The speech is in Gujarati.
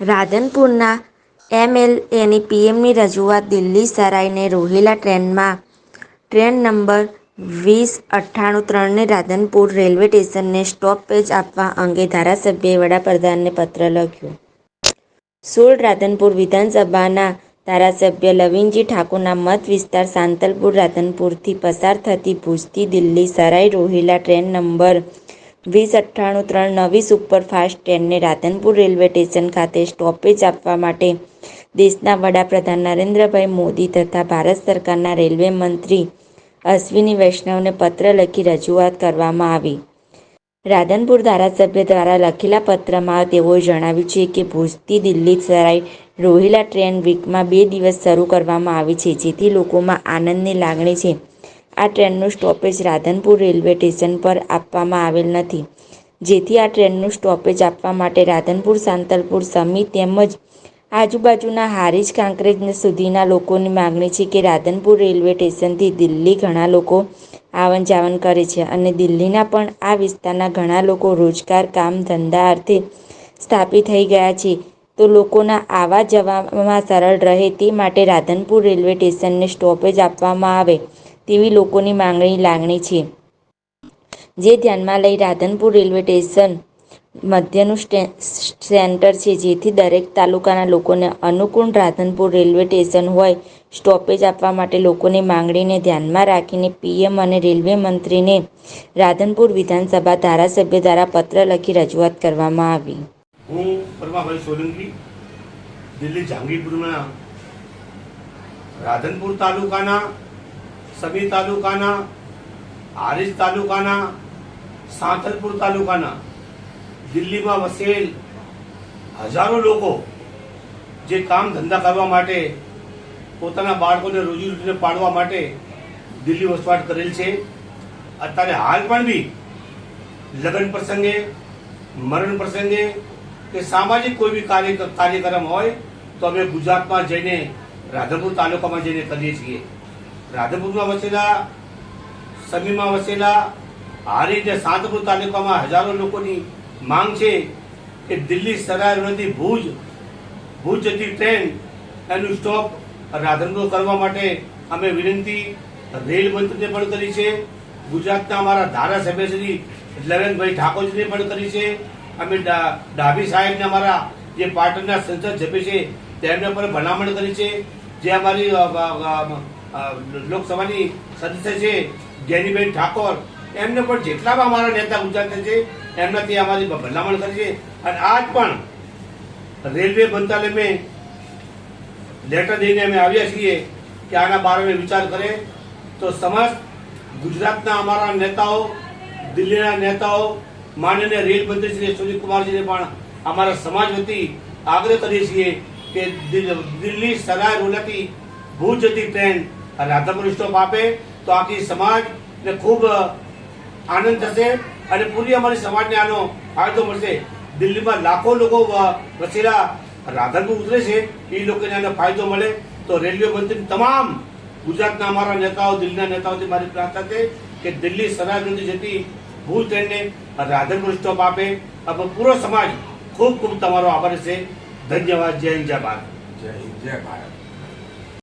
રાધનપુરના એમએલએની પીએમની રજૂઆત દિલ્હી સરાઈને રોહિલા ટ્રેનમાં ટ્રેન નંબર વીસ અઠ્ઠાણું ત્રણને રાધનપુર રેલવે સ્ટેશનને સ્ટોપેજ આપવા અંગે ધારાસભ્યએ વડાપ્રધાનને પત્ર લખ્યો. સોળ રાધનપુર વિધાનસભાના ધારાસભ્ય લવિનજી ઠાકોરના મત વિસ્તાર સાંતલપુર રાધનપુરથી પસાર થતી ભુજથી દિલ્હી સરાઈ રોહિલા ટ્રેન નંબર વીસ અઠ્ઠાણું ત્રણ નવી સુપરફાસ્ટ ટ્રેનને રાધનપુર રેલવે સ્ટેશન ખાતે સ્ટોપેજ આપવા માટે દેશના વડાપ્રધાન નરેન્દ્રભાઈ મોદી તથા ભારત સરકારના રેલવે મંત્રી અશ્વિની વૈષ્ણવને પત્ર લખી રજૂઆત કરવામાં આવી. રાધનપુર ધારાસભ્ય દ્વારા લખેલા પત્રમાં તેઓએ જણાવ્યું છે કે ભુજથી દિલ્હી સરાઈ રોહિલા ટ્રેન વીકમાં બે દિવસ શરૂ કરવામાં આવી છે, જેથી લોકોમાં આનંદની લાગણી છે. આ ટ્રેનનું સ્ટોપેજ રાધનપુર રેલવે સ્ટેશન પર આપવામાં આવેલ નથી. જેથી આ ટ્રેનનું સ્ટોપેજ આપવા માટે રાધનપુર, સાંતલપુર સમી તેમજ આજુબાજુના હારીજ કાંકરેજ સુધીના લોકોની માગણી છે કે રાધનપુર રેલવે સ્ટેશનથી દિલ્હી ઘણા લોકો આવન જાવન કરે છે અને દિલ્હીના પણ આ વિસ્તારના ઘણા લોકો રોજગાર, કામ, ધંધા અર્થે સ્થાપિત થઈ ગયા છે. તો લોકોના આવા જવામાં સરળ રહે તે માટે રાધનપુર રેલવે સ્ટેશનને સ્ટોપેજ આપવામાં આવે. તેવી લોકોની માંગણી લાગણી છે. જે ધ્યાનમાં લઈ રાધનપુર રેલવે સ્ટેશન મધ્યનું સેન્ટર છે, જેથી દરેક તાલુકાના લોકોને અનુકૂળ રાધનપુર રેલવે સ્ટેશન હોય, સ્ટોપેજ આપવા માટે લોકોની માંગણીને ધ્યાનમાં રાખીને પીએમ અને રેલવે મંત્રીને રાધનપુર વિધાનસભા ધારાસભ્ય દ્વારા પત્ર લખી રજૂઆત કરવામાં આવી. હું પરમાભાઈ સોલંકી, દિલ્હી જહાંગીરપુરમાં રાધનપુર તાલુકાના સમી તાલુકાના, હારીજ તાલુકાના સાંતલપુર તાલુકાના, દિલ્હીમાં વસેલ હજારો લોકો જે કામ ધંધા કરવા માટે, પોતાના બાળકોને રોજીરોટીને પાડવા માટે દિલ્હી વસવાટ કરેલ છે. અત્યારે હાલ પણ બી લગ્ન પ્રસંગે, મરણ પ્રસંગે કે સામાજિક કોઈ બી કાર્ય કાર્યક્રમ હોય તો અમે ગુજરાતમાં જઈને રાધનપુર તાલુકામાં જઈને કરીએ છીએ. રાધનપુરમાં વસેલા સમીમાં વસેલા, હારી અને સાંતપુર તાલુકામાં હજારો લોકોની માંગ છે કે દિલ્હી સરાય રોડથી ભુજ ભુજ જતી ટ્રેન એનું સ્ટોપ રાધનપુર કરવા માટે અમે વિનંતી રેલ મંત્રીને પણ કરી છે. ગુજરાતના અમારા ધારાસભ્ય શ્રી લવનભાઈ ઠાકોરજીને પણ કરી છે. અમે ડાભી સાહેબને અમારા જે પાટણના સંસદ સભ્ય છે, તેમને પણ ભલામણ કરી છે. જે અમારી લોકસભાની સદસ્ય છે જ્ઞાનીબેન ઠાકોર. એમને પણ જેટલા પણ અમારા નેતા ગુજરાતના છે, એમનાથી અમારી ભલામણ કરી છે. અને આજ પણ રેલવે મંત્રાલય મેં લેટર દઈને અમે આવ્યા છીએ કે આના બારે વિચાર કરે. તો સમસ્ત ગુજરાતના અમારા નેતાઓ, દિલ્હીના નેતાઓ, માનનીય રેલ મંત્રી શ્રી સુનિલકુમારજીને પણ અમારા સમાજ વતી આગ્રહ કરીએ છીએ કે દિલ- દિલ્હી સરાય રોલાથી ભુજ જતી ટ્રેન રાધાપુરી સ્ટોપ આપે તો આખી સમાજને ખૂબ આનંદ થશે અને પૂરી અમારી સમાજને આનો ફાયદો મળશે. દિલ્હીમાં લાખો લોકો વસેલા રાધનપુર ઉતરે છે, એ લોકોને આનો ફાયદો મળે. તો રેલવે મંત્રી તમામ ગુજરાતના અમારા નેતાઓ, દિલ્હીના નેતાઓથી મારી પ્રાર્થના છે કે દિલ્હી સરાહથી જતી ભૂલ ટ્રેનને રાધનપુર સ્ટોપ આપે. આપણો પૂરો સમાજ ખૂબ ખૂબ તમારો આભાર છે. ધન્યવાદ. જય જય ભારત. જય જય ભારત.